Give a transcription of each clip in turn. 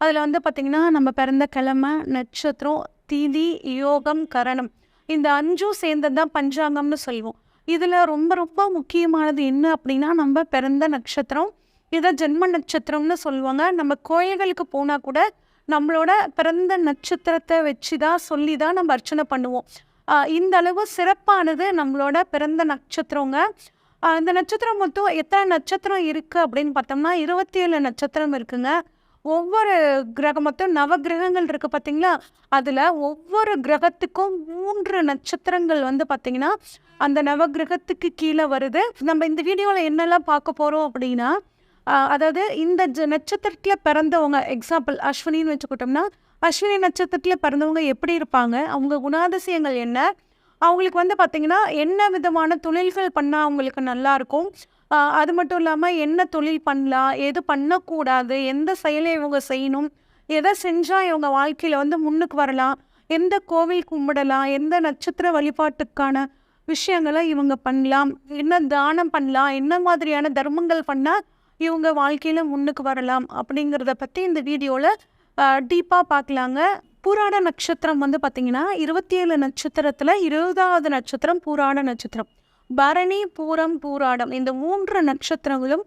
அதில் வந்து பார்த்திங்கன்னா நம்ம பிறந்த கிழமை நட்சத்திரம் திதி யோகம் கரணம். இந்த அஞ்சும் சேர்ந்தது தான் பஞ்சாங்கம்னு சொல்லுவோம். இதில் ரொம்ப ரொம்ப முக்கியமானது என்ன அப்படின்னா நம்ம பிறந்த நட்சத்திரம் இதை ஜென்ம நட்சத்திரம்னு சொல்லுவாங்க. நம்ம கோயில்களுக்கு போனால் கூட நம்மளோட பிறந்த நட்சத்திரத்தை வச்சு தான் சொல்லி தான் நம்ம அர்ச்சனை பண்ணுவோம். இந்த அளவு சிறப்பானது நம்மளோட பிறந்த நட்சத்திரங்க. இந்த நட்சத்திரம் மொத்தம் எத்தனை நட்சத்திரம் இருக்குது அப்படின்னு பார்த்தோம்னா இருபத்தி ஏழு நட்சத்திரம் இருக்குங்க. ஒவ்வொரு கிரகம் மொத்தம் நவ கிரகங்கள் இருக்குது பார்த்தீங்களா அதில் ஒவ்வொரு கிரகத்துக்கும் மூன்று நட்சத்திரங்கள் வந்து பார்த்திங்கன்னா அந்த நவ கிரகத்துக்கு கீழே வருது. நம்ம இந்த வீடியோவில் என்னெல்லாம் பார்க்க போகிறோம் அப்படின்னா அதாவது இந்த ஜ- நட்சத்திரத்தில் பிறந்தவங்க எக்ஸாம்பிள் அஸ்வினின்னு வச்சுக்கிட்டோம்னா அஸ்வினி நட்சத்திரத்தில் பிறந்தவங்க எப்படி இருப்பாங்க? அவங்க குணாதிசயங்கள் என்ன? அவங்களுக்கு வந்து பார்த்திங்கன்னா என்ன விதமான தொழில்கள் பண்ணால் அவங்களுக்கு நல்லாயிருக்கும் அது மட்டும் இல்லாமல் என்ன தொழில் பண்ணலாம் எது பண்ணக்கூடாது? எந்த செயலை இவங்க செய்யணும்? எதை செஞ்சால் இவங்க வாழ்க்கையில் வந்து முன்னுக்கு வரலாம்? எந்த கோவில் கும்பிடலாம்? எந்த நட்சத்திர வழிபாட்டுக்கான விஷயங்களை இவங்க பண்ணலாம்? என்ன தானம் பண்ணலாம்? என்ன மாதிரியான தர்மங்கள் பண்ணால் இவங்க வாழ்க்கையில் முன்னுக்கு வரலாம்? அப்படிங்கிறத பற்றி இந்த வீடியோவில் டீப்பாக பார்க்கலாங்க. பூராட நட்சத்திரம் வந்து பார்த்திங்கன்னா இருபத்தி ஏழு நட்சத்திரத்தில் இருபதாவது நட்சத்திரம் பூராட நட்சத்திரம். பரணி பூரம் பூராடம் இந்த மூன்று நட்சத்திரங்களும்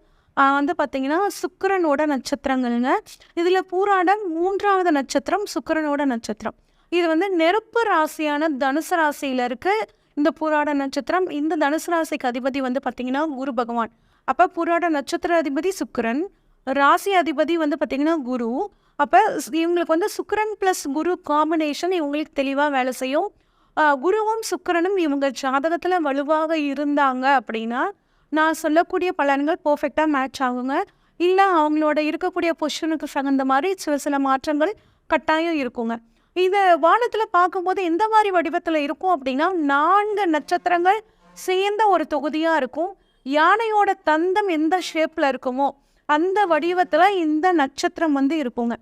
வந்து பார்த்திங்கன்னா சுக்கரனோட நட்சத்திரங்கள்ங்க. இதில் பூராடம் மூன்றாவது நட்சத்திரம் சுக்கரனோட நட்சத்திரம். இது வந்து நெருப்பு ராசியான தனுசு ராசியில் இருக்கு. இந்த பூராட நட்சத்திரம் இந்த தனுசு ராசிக்கு அதிபதி வந்து பார்த்திங்கன்னா குரு பகவான். அப்போ பூராட நட்சத்திர அதிபதி சுக்கரன். ராசி அதிபதி வந்து பார்த்திங்கன்னா குரு. அப்போ இவங்களுக்கு வந்து சுக்கரன் ப்ளஸ் குரு காம்பினேஷன் இவங்களுக்கு தெளிவாக வேலை செய்யும். குருவும் சுக்கரனும் இவங்க ஜாதகத்தில் வலுவாக இருந்தாங்க அப்படின்னா நான் சொல்லக்கூடிய பலன்கள் பர்ஃபெக்டாக மேட்ச் ஆகுங்க. இல்லை அவங்களோட இருக்கக்கூடிய பொசிஷனுக்கு தகுந்த மாதிரி சில சில மாற்றங்கள் கட்டாயம் இருக்குங்க. இதை வானத்தில் பார்க்கும்போது எந்த மாதிரி வடிவத்தில் இருக்கும் அப்படின்னா நான்கு நட்சத்திரங்கள் சேர்ந்த ஒரு தொகுதியாக இருக்கும். யானையோட தந்தம் எந்த ஷேப்பில் இருக்குமோ அந்த வடிவத்தில் இந்த நட்சத்திரம் வந்து இருப்போங்க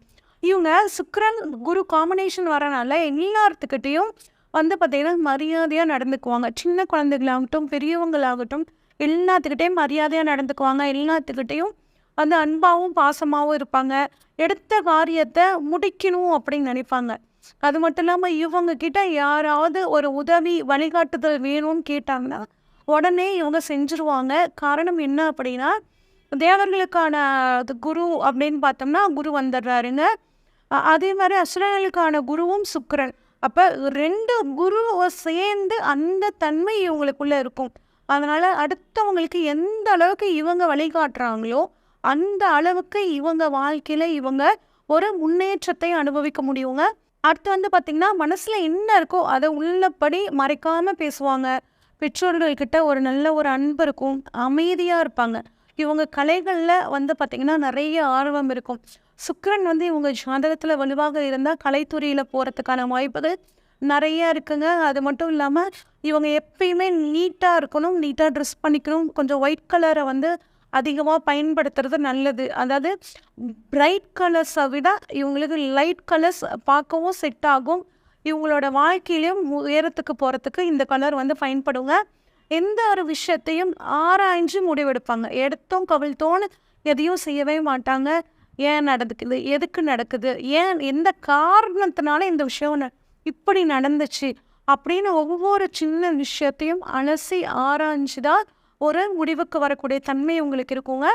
இவங்க சுக்கரன் குரு காம்பினேஷன் வரனால எல்லாத்துக்கிட்டேயும் வந்து பார்த்திங்கன்னா மரியாதையாக நடந்துக்குவாங்க. சின்ன குழந்தைகளாகட்டும் பெரியவங்களாகட்டும் எல்லாத்துக்கிட்டேயும் மரியாதையாக நடந்துக்குவாங்க. எல்லாத்துக்கிட்டேயும் வந்து அன்பாகவும் பாசமாகவும் இருப்பாங்க. எடுத்த காரியத்தை முடிக்கணும் அப்படின்னு நினைப்பாங்க. அது மட்டும் இல்லாமல் இவங்க கிட்ட யாராவது ஒரு உதவி வழிகாட்டுதல் வேணும்னு கேட்டாங்கன்னா உடனே இவங்க செஞ்சுருவாங்க. காரணம் என்ன அப்படின்னா தேவர்களுக்கான அது குரு அப்படின்னு பார்த்தோம்னா குரு வந்துடுறாருங்க. அதே மாதிரி அசுரர்களுக்கான குருவும் சுக்கரன். அப்போ ரெண்டு குருவை சேர்ந்து அந்த தன்மை இவங்களுக்குள்ளே இருக்கும். அதனால் அடுத்தவங்களுக்கு எந்த அளவுக்கு இவங்க வழிகாட்டுறாங்களோ அந்த அளவுக்கு இவங்க வாழ்க்கையில் இவங்க ஒரு முன்னேற்றத்தை அனுபவிக்க முடியுங்க. அடுத்து வந்து பார்த்திங்கன்னா மனசில் என்ன இருக்கோ அதை உள்ளபடி மறைக்காமல் பேசுவாங்க. பெற்றோர்கள்கிட்ட ஒரு நல்ல ஒரு அன்பு இருக்கும். அமைதியாக இருப்பாங்க. இவங்க கலைகளில் வந்து பார்த்திங்கன்னா நிறைய ஆர்வம் இருக்கும். சுக்கரன் வந்து இவங்க ஜாதகத்தில் வலுவாக இருந்தால் கலைத்துறையில் போகிறதுக்கான வாய்ப்புகள் நிறைய இருக்குங்க. அது மட்டும் இல்லாமல் இவங்க எப்பயுமே நீட்டாக இருக்கணும் நீட்டாக ட்ரெஸ் பண்ணிக்கணும். கொஞ்சம் ஒயிட் கலரை வந்து அதிகமாக பயன்படுத்துறது நல்லது. அதாவது பிரைட் கலர்ஸை விட இவங்களுக்கு லைட் கலர்ஸ் பார்க்கவும் செட் ஆகும். இவங்களோட வாழ்க்கையிலையும் உயரத்துக்கு போகிறதுக்கு இந்த கலர் வந்து பயன்படுங்க. எந்த ஒரு விஷயத்தையும் ஆராய்ஞ்சு முடிவெடுப்பாங்க. எடுத்தோம் கவிழ்த்தோன்னு எதையும் செய்யவே மாட்டாங்க. ஏன் நடக்குது எதுக்கு நடக்குது? ஏன் எந்த காரணத்தினால இந்த விஷயம் இப்படி நடந்துச்சு? அப்படின்னு ஒவ்வொரு சின்ன விஷயத்தையும் அலசி ஆராய்ஞ்சு தான் ஒரு முடிவுக்கு வரக்கூடிய தன்மை உங்களுக்கு இருக்குங்க.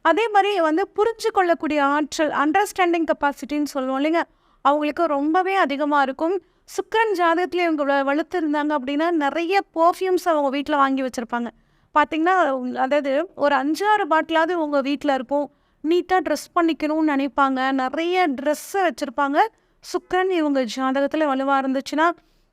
அதே மாதிரி வந்து புரிஞ்சு கொள்ளக்கூடிய ஆற்றல் அண்டர்ஸ்டாண்டிங் கெப்பாசிட்டின்னு சொல்லுவோம் இல்லைங்க. அவங்களுக்கு ரொம்பவே அதிகமாக இருக்கும். சுக்கரன் ஜாதகத்தில் இவங்க வலுத்து இருந்தாங்க அப்படின்னா நிறைய பர்ஃப்யூம்ஸ் அவங்க வீட்டில் வாங்கி வச்சுருப்பாங்க. பார்த்தீங்கன்னா அதாவது ஒரு அஞ்சாறு பாட்டிலாவது உங்கள் வீட்டில் இருக்கும். நீட்டாக ட்ரெஸ் பண்ணிக்கணும்னு நினைப்பாங்க. நிறைய ட்ரெஸ்ஸை வச்சுருப்பாங்க. சுக்கரன் இவங்க ஜாதகத்தில் வலுவாக இருந்துச்சுன்னா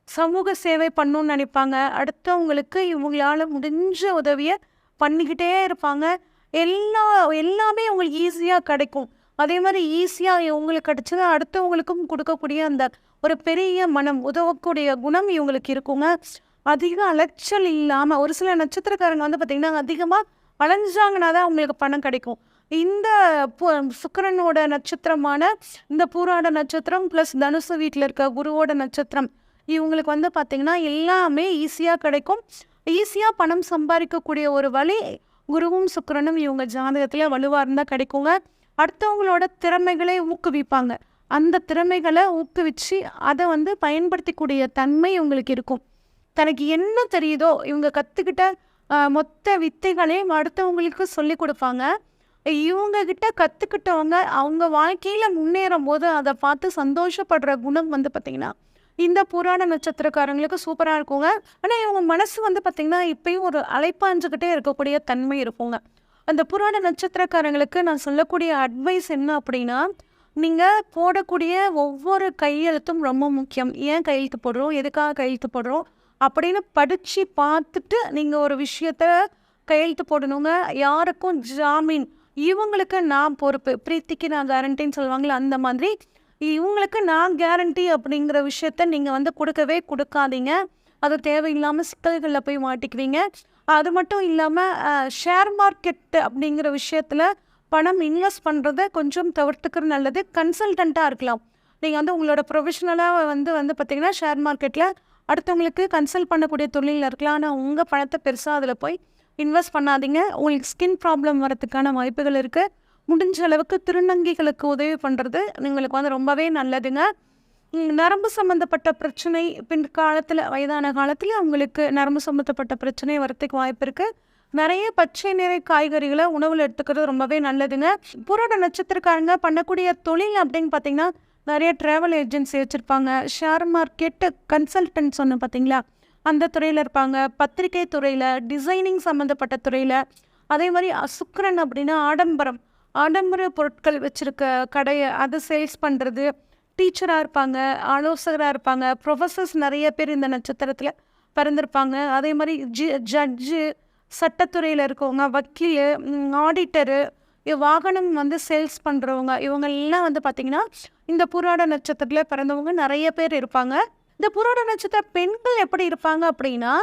சமூக சேவை பண்ணணும்னு நினைப்பாங்க. அடுத்தவங்களுக்கு இவங்களால முடிஞ்ச உதவியை பண்ணிக்கிட்டே இருப்பாங்க. எல்லா எல்லாமே உங்களுக்கு ஈஸியாக கிடைக்கும். அதே மாதிரி ஈஸியாக இவங்களுக்கு கிடச்சது அடுத்தவங்களுக்கும் கொடுக்கக்கூடிய அந்த ஒரு பெரிய மனம் உதவக்கூடிய குணம் இவங்களுக்கு இருக்குங்க. அதிக அலைச்சல் இல்லாமல் ஒரு சில நட்சத்திரக்காரங்க வந்து பார்த்திங்கன்னா அதிகமாக அலைஞ்சாங்கன்னா தான் அவங்களுக்கு பணம் கிடைக்கும். இந்த சுக்கரனோட நட்சத்திரமான இந்த பூராட நட்சத்திரம் ப்ளஸ் தனுசு வீட்டில் இருக்க குருவோட நட்சத்திரம் இவங்களுக்கு வந்து பார்த்திங்கன்னா எல்லாமே ஈஸியாக கிடைக்கும். ஈஸியாக பணம் சம்பாதிக்கக்கூடிய ஒரு வழி குருவும் சுக்கரனும் இவங்க ஜாதகத்தில் வலுவாக இருந்தால் கிடைக்குங்க. அடுத்தவங்களோட திறமைகளை ஊக்குவிப்பாங்க. அந்த திறமைகளை ஊக்குவிச்சு அதை வந்து பயன்படுத்திக்கூடிய தன்மை இவங்களுக்கு இருக்கும். தனக்கு என்ன தெரியுதோ இவங்க கற்றுக்கிட்ட மொத்த வித்தைகளையும் அடுத்தவங்களுக்கு சொல்லி கொடுப்பாங்க. இவங்க கிட்ட கற்றுக்கிட்டவங்க அவங்க வாழ்க்கையில் முன்னேறும் போது அதை பார்த்து சந்தோஷப்படுற குணம் வந்து பார்த்திங்கன்னா இந்த புராண நட்சத்திரக்காரங்களுக்கு சூப்பராக இருக்குங்க. ஆனால் இவங்க மனசு வந்து பார்த்திங்கன்னா இப்பயும் ஒரு அலைப்பாஞ்சுக்கிட்டே இருக்கக்கூடிய தன்மை இருக்குங்க. அந்த புராண நட்சத்திரக்காரங்களுக்கு நான் சொல்லக்கூடிய அட்வைஸ் என்ன அப்படின்னா நீங்கள் போடக்கூடிய ஒவ்வொரு கையெழுத்தும் ரொம்ப முக்கியம். ஏன் கையெழுத்து போடுறோம்? எதுக்காக கையெழுத்து போடுறோம்? அப்படின்னு படித்து பார்த்துட்டு நீங்கள் ஒரு விஷயத்த கையெழுத்து போடணுங்க. யாருக்கும் ஜாமீன் இவங்களுக்கு நான் பொறுப்பு. பிரீத்திக்கு நான் கேரண்டின்னு சொல்லுவாங்களே அந்த மாதிரி. இவங்களுக்கு நான் கேரண்டி அப்படிங்கிற விஷயத்த நீங்கள் வந்து கொடுக்கவே கொடுக்காதீங்க. அது தேவையில்லாமல் சிக்கல்களில் போய் மாட்டிக்குவீங்க. அது மட்டும் இல்லாமல் ஷேர் மார்க்கெட் அப்படிங்கிற விஷயத்தில் பணம் இன்வெஸ்ட் பண்ணுறத கொஞ்சம் தவிர்த்துக்கிறது நல்லது. கன்சல்டண்ட்டாக இருக்கலாம். நீங்கள் வந்து உங்களோட ப்ரொஃபஷனலாக வந்து வந்து பார்த்தீங்கன்னா ஷேர் மார்க்கெட்டில் அடுத்தவங்களுக்கு கன்சல்ட் பண்ணக்கூடிய தொழிலில் இருக்கலாம். ஆனால் உங்கள் பணத்தை பெருசாக அதில் போய் இன்வெஸ்ட் பண்ணாதீங்க. உங்களுக்கு ஸ்கின் ப்ராப்ளம் வரதுக்கான வாய்ப்புகள் இருக்குது முடிஞ்ச அளவுக்கு திருநங்கைகளுக்கு உதவி பண்ணுறது உங்களுக்கு வந்து ரொம்பவே நல்லதுங்க. நரம்பு சம்மந்தப்பட்ட பிரச்சனை பின்காலத்தில் வயதான காலத்தில் அவங்களுக்கு நரம்பு சம்மந்தப்பட்ட பிரச்சனை வரத்துக்கு வாய்ப்பு இருக்குது நிறைய பச்சை நிறை காய்கறிகளை உணவில் எடுத்துக்கிறது ரொம்பவே நல்லதுங்க. புரோட நட்சத்திரக்காரங்க பண்ணக்கூடிய தொழில் அப்படின்னு பார்த்தீங்கன்னா நிறைய ட்ராவல் ஏஜென்சி வச்சுருப்பாங்க. ஷேர் மார்க்கெட்டு கன்சல்டன்ட் சொன்ன பார்த்தீங்களா? அந்த துறையில் இருப்பாங்க. பத்திரிகை துறையில் டிசைனிங் சம்மந்தப்பட்ட துறையில். அதே மாதிரி சுக்கரன் அப்படின்னா ஆடம்பரம். ஆடம்பர பொருட்கள் வச்சுருக்க கடையை அதை சேல்ஸ் பண்ணுறது டீச்சராக இருப்பாங்க ஆலோசகராக இருப்பாங்க. ப்ரொஃபஸர்ஸ் நிறைய பேர் இந்த நட்சத்திரத்தில் பிறந்திருப்பாங்க. அதே மாதிரி ஜி ஜட்ஜு சட்டத்துறையில் இருக்கவங்க வக்கீல் ஆடிட்டரு வாகனம் வந்து சேல்ஸ் பண்ணுறவங்க இவங்க எல்லாம் வந்து பார்த்திங்கன்னா இந்த புராட நட்சத்திரத்தில் பிறந்தவங்க நிறைய பேர் இருப்பாங்க. இந்த புராட நட்சத்திர பெண்கள் எப்படி இருப்பாங்க அப்படின்னா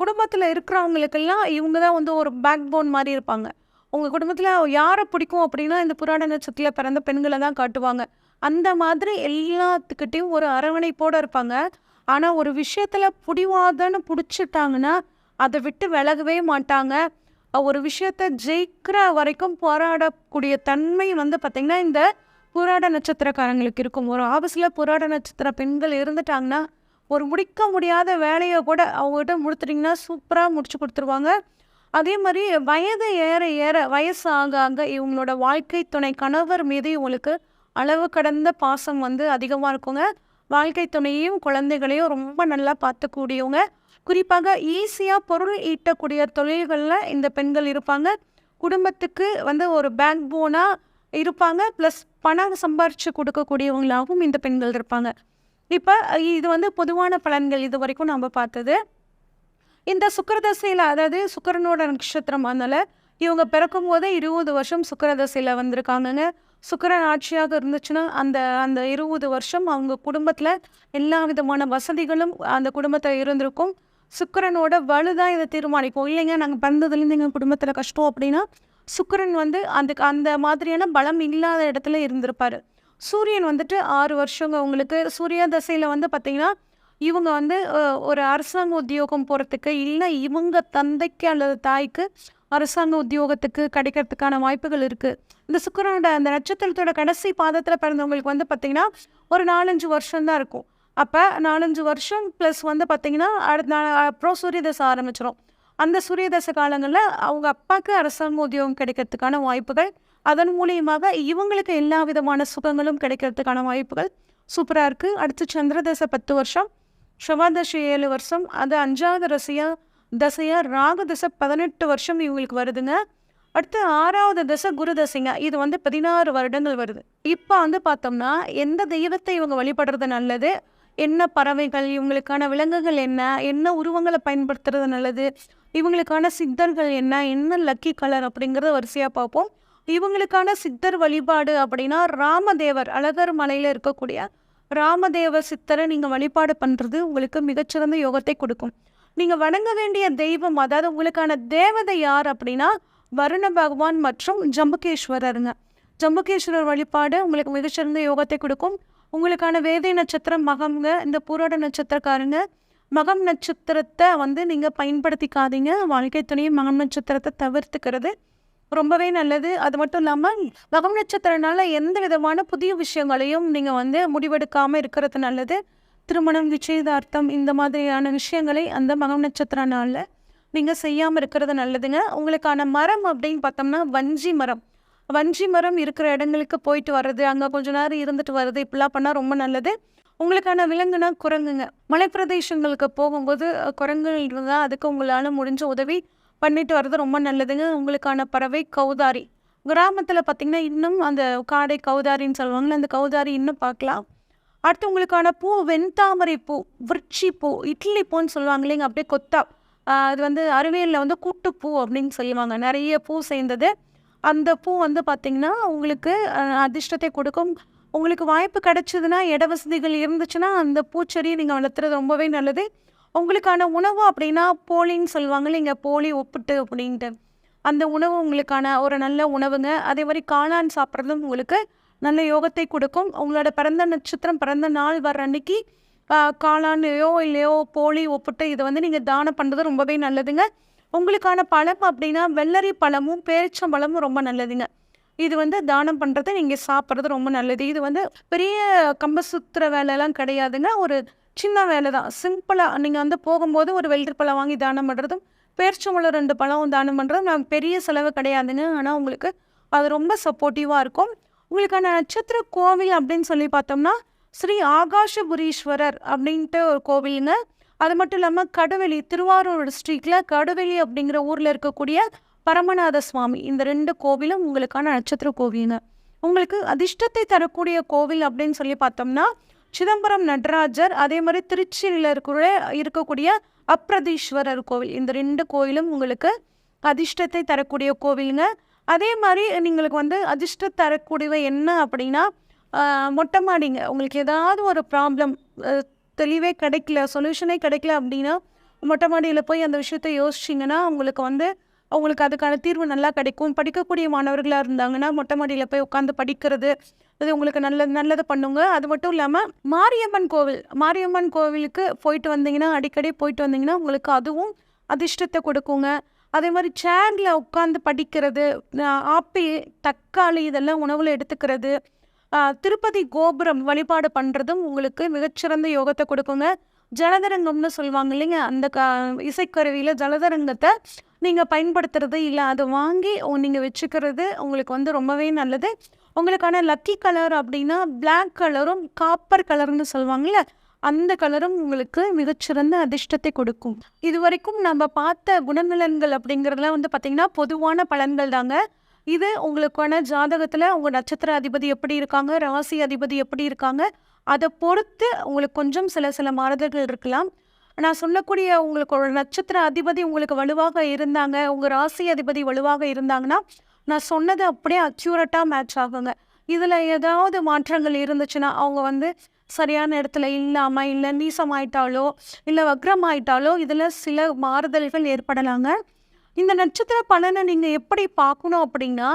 குடும்பத்தில் இருக்கிறவங்களுக்கெல்லாம் இவங்க தான் வந்து ஒரு பேக் போன் மாதிரி இருப்பாங்க. உங்கள் குடும்பத்தில் யாரை பிடிக்கும் அப்படின்னா இந்த புராட நட்சத்திரத்தில் பிறந்த பெண்களை தான் காட்டுவாங்க. அந்த மாதிரி எல்லாத்துக்கிட்டேயும் ஒரு அரவணைப்போடு இருப்பாங்க. ஆனால் ஒரு விஷயத்தில் பிடிவாதன்னு பிடிச்சிட்டாங்கன்னா அதை விட்டு விலகவே மாட்டாங்க. ஒரு விஷயத்த ஜெயிக்கிற வரைக்கும் போராடக்கூடிய தன்மை வந்து பார்த்திங்கன்னா இந்த புராட நட்சத்திரக்காரங்களுக்கு இருக்கும். ஒரு ஆஃபீஸில் புராட நட்சத்திர பெண்கள் இருந்துட்டாங்கன்னா ஒரு முடிக்க முடியாத வேலையை கூட அவங்ககிட்ட முடித்துட்டிங்கன்னா சூப்பராக முடிச்சு கொடுத்துருவாங்க. அதே மாதிரி வயது ஏற ஏற வயசு ஆக ஆக இவங்களோட வாழ்க்கை துணை கணவர் மீது இவங்களுக்கு அளவு கடந்த பாசம் வந்து அதிகமாக இருக்குங்க. வாழ்க்கை துணையையும் குழந்தைகளையும் ரொம்ப நல்லா பார்த்துக்கூடியவங்க. குறிப்பாக ஈஸியாக பொருள் ஈட்டக்கூடிய தொழில்களில் இந்த பெண்கள் இருப்பாங்க. குடும்பத்துக்கு வந்து ஒரு பேக் போனாக இருப்பாங்க. ப்ளஸ் பணம் சம்பாரித்து கொடுக்கக்கூடியவங்களாகவும் இந்த பெண்கள் இருப்பாங்க. இப்போ இது வந்து பொதுவான பலன்கள் இது வரைக்கும் நம்ம பார்த்தது. இந்த சுக்கரதசையில் அதாவது சுக்கரனோட நட்சத்திரம் அதனால் இவங்க பிறக்கும் போதே இருபது வருஷம் சுக்கரதசையில் வந்திருக்காங்கங்க. சுக்கரன் ஆட்சியாக இருந்துச்சுன்னா அந்த அந்த இருபது வருஷம் அவங்க குடும்பத்தில் எல்லா விதமான வசதிகளும் அந்த குடும்பத்தில் இருந்திருக்கும். சுக்கிரனோட வலுதான் இதை தீர்மானிக்கும். இல்லைங்க நாங்கள் பிறந்ததுலேருந்து எங்கள் குடும்பத்தில் கஷ்டம் அப்படின்னா சுக்கிரன் வந்து அதுக்கு அந்த மாதிரியான பலம் இல்லாத இடத்துல இருந்திருப்பார். சூரியன் வந்துட்டு ஆறு வருஷங்க உங்களுக்கு. சூரிய தசையில் வந்து பார்த்திங்கன்னா இவங்க வந்து ஒரு அரசாங்க உத்தியோகம் போகிறதுக்கு இல்லை இவங்க தந்தைக்கு அல்லது தாய்க்கு அரசாங்க உத்தியோகத்துக்கு கிடைக்கிறதுக்கான வாய்ப்புகள் இருக்குது இந்த சுக்கரனோட அந்த நட்சத்திரத்தோட கடைசி பாதத்தில் பிறந்தவங்களுக்கு வந்து பார்த்திங்கன்னா ஒரு நாலஞ்சு வருஷம்தான் இருக்கும். அப்போ நாலஞ்சு வருஷம் ப்ளஸ் வந்து பார்த்திங்கன்னா அடுத்த அப்புறம் சூரிய தசை ஆரம்பிச்சிடும் அந்த சூரிய தசை காலங்களில் அவங்க அப்பாவுக்கு அரசாங்க உத்தியோகம் கிடைக்கிறதுக்கான வாய்ப்புகள் அதன் மூலியமாக இவங்களுக்கு எல்லா விதமான சுகங்களும் கிடைக்கிறதுக்கான வாய்ப்புகள் சூப்பராக இருக்குது அடுத்து சந்திர தசை பத்து வருஷம் செவ்வாய் ஏழு வருஷம் அது அஞ்சாவது ரசையாக தசையா ராகு தசை பதினெட்டு வருஷம் இவங்களுக்கு வருதுங்க. அடுத்து ஆறாவது தசை குரு தசைங்க இது வந்து பதினாறு வருடங்கள் வருது. இப்போ வந்து பார்த்தோம்னா எந்த தெய்வத்தை இவங்க வழிபடுறது நல்லது? என்ன பறவைகள் இவங்களுக்கான விலங்குகள் என்ன என்ன உருவங்களை பயன்படுத்துறது நல்லது இவங்களுக்கான சித்தர்கள் என்ன என்ன லக்கி கலர் அப்படிங்கிறத வரிசையாக பார்ப்போம். இவங்களுக்கான சித்தர் வழிபாடு அப்படின்னா ராமதேவர் அழகர் மலையில் இருக்கக்கூடிய ராமதேவ சித்தரை நீங்கள் வழிபாடு பண்ணுறது உங்களுக்கு மிகச்சிறந்த யோகத்தை கொடுக்கும். நீங்கள் வணங்க வேண்டிய தெய்வம் அதாவது உங்களுக்கான தேவதை யார் அப்படின்னா வருண பகவான் மற்றும் ஜம்புகேஸ்வரருங்க. ஜம்புகேஸ்வரர் வழிபாடு உங்களுக்கு மிகச்சிறந்த யோகத்தை கொடுக்கும். உங்களுக்கான வேதை நட்சத்திரம் மகம்ங்க. இந்த பூரோட நட்சத்திரக்காரங்க மகம் நட்சத்திரத்தை வந்து நீங்கள் பயன்படுத்திக்காதீங்க. வாழ்க்கை துணையும் மகம் நட்சத்திரத்தை தவிர்த்துக்கிறது. ரொம்பவே நல்லது. அது மட்டும் இல்லாமல் மகம் நட்சத்திரனால எந்த விதமான புதிய விஷயங்களையும் நீங்கள் வந்து முடிவெடுக்காமல் இருக்கிறது நல்லது. திருமணம் நிச்சயதார்த்தம் இந்த மாதிரியான விஷயங்களை அந்த மகம் நட்சத்திரனால நீங்கள் செய்யாமல் இருக்கிறது நல்லதுங்க. உங்களுக்கான மரம் அப்படின்னு பார்த்தோம்னா வஞ்சி மரம். வஞ்சி மரம் இருக்கிற இடங்களுக்கு போயிட்டு வர்றது அங்கே கொஞ்ச நேரம் இருந்துட்டு வர்றது இப்படிலாம் பண்ணால் ரொம்ப நல்லது. உங்களுக்கான விலங்குனா குரங்குங்க. மலைப்பிரதேசங்களுக்கு போகும்போது குரங்குகள் இருந்தால் அதுக்கு உங்களால் முடிஞ்ச உதவி பண்ணிட்டு வர்றது ரொம்ப நல்லதுங்க. உங்களுக்கான பறவை கௌதாரி. கிராமத்தில் பார்த்திங்கன்னா இன்னும் அந்த காடை கௌதாரின்னு சொல்லுவாங்கல்ல அந்த கௌதாரி இன்னும் பார்க்கலாம் அடுத்து உங்களுக்கான பூ வெண்தாமரை பூ விர்ச்சி பூ இட்லி பூன்னு சொல்லுவாங்க இல்லைங்க அப்படியே கொத்தா. அது வந்து அறிவியலில் வந்து கூட்டுப்பூ அப்படின்னு சொல்லுவாங்க. நிறைய பூ சேர்ந்தது. அந்த பூ வந்து பார்த்திங்கன்னா உங்களுக்கு அதிர்ஷ்டத்தை கொடுக்கும். உங்களுக்கு வாய்ப்பு கிடச்சிதுன்னா இட வசதிகள் இருந்துச்சுன்னா அந்த பூச்செடியை நீங்கள் வளர்த்துறது ரொம்பவே நல்லது. உங்களுக்கான உணவு அப்படின்னா போலின்னு சொல்லுவாங்க இல்லைங்க போலி ஒப்பிட்டு அப்படின்ட்டு. அந்த உணவு உங்களுக்கான ஒரு நல்ல உணவுங்க. அதே மாதிரி காளான் சாப்பிட்றதும் உங்களுக்கு நல்ல யோகத்தை கொடுக்கும். உங்களோட பிறந்த நட்சத்திரம் பிறந்த நாள் வர்ற அன்னைக்கு காளான்லையோ காளானையோ இல்லையோ போலி ஒப்பிட்டு இதை வந்து நீங்கள் தானம் பண்ணுறது ரொம்பவே நல்லதுங்க. உங்களுக்கான பழம் அப்படின்னா வெள்ளரி பழமும் பேரிச்சம்பழமும் ரொம்ப நல்லதுங்க. இது வந்து தானம் பண்ணுறது நீங்கள் சாப்பிட்றது ரொம்ப நல்லது. இது வந்து பெரிய கம்ப சுத்துற வேலைலாம் கிடையாதுங்க. ஒரு சின்ன வேலை தான். சிம்பிளாக நீங்கள் வந்து போகும்போது ஒரு வெள்ளரி பழம் வாங்கி தானம் பண்ணுறதும் பேரிச்சம்பழம் ரெண்டு பழம் தானம் பண்ணுறதும் நான் பெரிய செலவு கிடையாதுங்க. ஆனால் உங்களுக்கு அது ரொம்ப சப்போர்ட்டிவாக இருக்கும். உங்களுக்கான நட்சத்திர கோவில் அப்படின்னு சொல்லி பார்த்தோம்னா ஸ்ரீ ஆகாஷபுரீஸ்வரர் அப்படின்ட்டு ஒரு கோவிலுங்க. அது மட்டும் இல்லாமல் கடுவெளி திருவாரூர் டிஸ்ட்ரிக்டில் கடுவெளி அப்படிங்கிற ஊரில் இருக்கக்கூடிய பரமநாத சுவாமி. இந்த ரெண்டு கோவிலும் உங்களுக்கான நட்சத்திர கோவிலுங்க. உங்களுக்கு அதிர்ஷ்டத்தை தரக்கூடிய கோவில் அப்படின்னு சொல்லி பார்த்தோம்னா சிதம்பரம் நடராஜர் அதே மாதிரி திருச்சியில் இருக்கிற இருக்கக்கூடிய அப்ரதீஸ்வரர் கோவில். இந்த ரெண்டு கோவிலும் உங்களுக்கு அதிர்ஷ்டத்தை தரக்கூடிய கோவிலுங்க. அதே மாதிரி நீங்களுக்கு வந்து அதிர்ஷ்டம் தரக்கூடியவை என்ன அப்படின்னா மொட்டை மாடிங்க. உங்களுக்கு ஏதாவது ஒரு ப்ராப்ளம் தெளிவே கிடைக்கல சொல்யூஷனே கிடைக்கல அப்படின்னா மொட்டை மாடியில் போய் அந்த விஷயத்தை யோசிச்சிங்கன்னா அவங்களுக்கு வந்து அவங்களுக்கு அதுக்கான தீர்வு நல்லா கிடைக்கும். படிக்கக்கூடிய மாணவர்களாக இருந்தாங்கன்னா மொட்டை மாடியில் போய் உட்காந்து படிக்கிறது அது உங்களுக்கு நல்ல நல்லது பண்ணுங்க. அது மட்டும் இல்லாமல் மாரியம்மன் கோவில் மாரியம்மன் கோவிலுக்கு போயிட்டு வந்தீங்கன்னா அடிக்கடி போயிட்டு வந்தீங்கன்னா உங்களுக்கு அதுவும் அதிர்ஷ்டத்தை கொடுக்குங்க. அதே மாதிரி சேரில் உட்காந்து படிக்கிறது ஆப்பி ஆப்பிள் தக்காளி இதெல்லாம் உணவில் எடுத்துக்கிறது திருப்பதி கோபுரம் வழிபாடு பண்ணுறதும் உங்களுக்கு மிகச்சிறந்த யோகத்தை கொடுக்குங்க. ஜலதரங்கம்னு சொல்லுவாங்க இல்லைங்க அந்த க இசைக்கருவியில் ஜலதரங்கத்தை நீங்கள் பயன்படுத்துறது இல்லை அதை வாங்கி நீங்கள் வச்சுக்கிறது உங்களுக்கு வந்து ரொம்பவே நல்லது. உங்களுக்கான லக்கி கலர் அப்படின்னா பிளாக் கலரும் காப்பர் கலர்னு சொல்லுவாங்கல்ல அந்த கலரும் உங்களுக்கு மிகச்சிறந்த அதிர்ஷ்டத்தை கொடுக்கும். இது வரைக்கும் நம்ம பார்த்த குணநலன்கள் அப்படிங்கிறதுலாம் வந்து பார்த்திங்கன்னா பொதுவான பலன்கள் தாங்க. இது உங்களுக்கான ஜாதகத்தில் உங்கள் நட்சத்திர அதிபதி எப்படி இருக்காங்க ராசி அதிபதி எப்படி இருக்காங்க அதை பொறுத்து உங்களுக்கு கொஞ்சம் சில சில மாறுதல்கள் இருக்கலாம். நான் சொல்லக்கூடிய உங்களுக்கு ஒரு நட்சத்திர அதிபதி உங்களுக்கு வலுவாக இருந்தாங்க உங்கள் ராசி அதிபதி வலுவாக இருந்தாங்கன்னா நான் சொன்னது அப்படியே அக்யூரட்டாக மேட்ச் ஆகுங்க. இதில் ஏதாவது மாற்றங்கள் இருந்துச்சுன்னா அவங்க வந்து சரியான இடத்துல இல்லாமல் இல்லை நீசமாயிட்டாலோ இல்லை வக்ரமாயிட்டாலோ இதில் சில மாறுதல்கள் ஏற்படலாங்க. இந்த நட்சத்திர பலனை நீங்கள் எப்படி பார்க்கணும் அப்படின்னா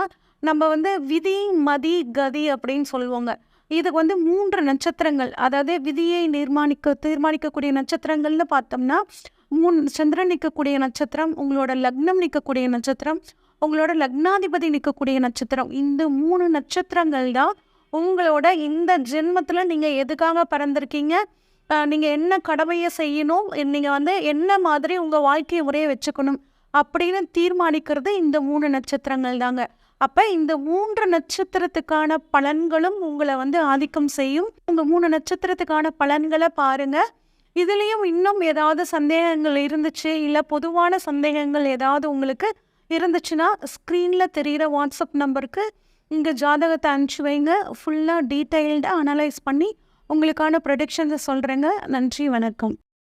நம்ம வந்து விதி மதி கதி அப்படின்னு சொல்லுவோங்க. இதுக்கு வந்து மூன்று நட்சத்திரங்கள். அதாவது விதியை நிர்மாணிக்க தீர்மானிக்கக்கூடிய நட்சத்திரங்கள்னு பார்த்தோம்னா மூணு சந்திரன் நிற்கக்கூடிய நட்சத்திரம் உங்களோட லக்னம் நிற்கக்கூடிய நட்சத்திரம் உங்களோட லக்னாதிபதி நிற்கக்கூடிய நட்சத்திரம். இந்த மூணு நட்சத்திரங்கள் தான் உங்களோட இந்த ஜென்மத்தில் நீங்கள் எதுக்காக பிறந்திருக்கீங்க நீங்கள் என்ன கடமையை செய்யணும் நீங்கள் வந்து என்ன மாதிரி உங்கள் வாழ்க்கை முறையை வச்சுக்கணும் அப்படின்னு தீர்மானிக்கிறது இந்த மூணு நட்சத்திரங்கள் தாங்க. அப்போ இந்த மூன்று நட்சத்திரத்துக்கான பலன்களும் உங்களை வந்து ஆதிக்கம் செய்யும். உங்கள் மூணு நட்சத்திரத்துக்கான பலன்களை பாருங்கள் இதுலேயும் இன்னும் ஏதாவது சந்தேகங்கள் இருந்துச்சு? இல்லை பொதுவான சந்தேகங்கள் ஏதாவது உங்களுக்கு இருந்துச்சுன்னா ஸ்க்ரீனில் தெரிகிற வாட்ஸ்அப் நம்பருக்கு இங்கே ஜாதகத்தை அனுப்பிச்சி வைங்க. ஃபுல்லாக டீட்டெயில்டாக அனலைஸ் பண்ணி உங்களுக்கான ப்ரொடிக்ஷன்ஸை சொல்கிறேங்க நன்றி வணக்கம்.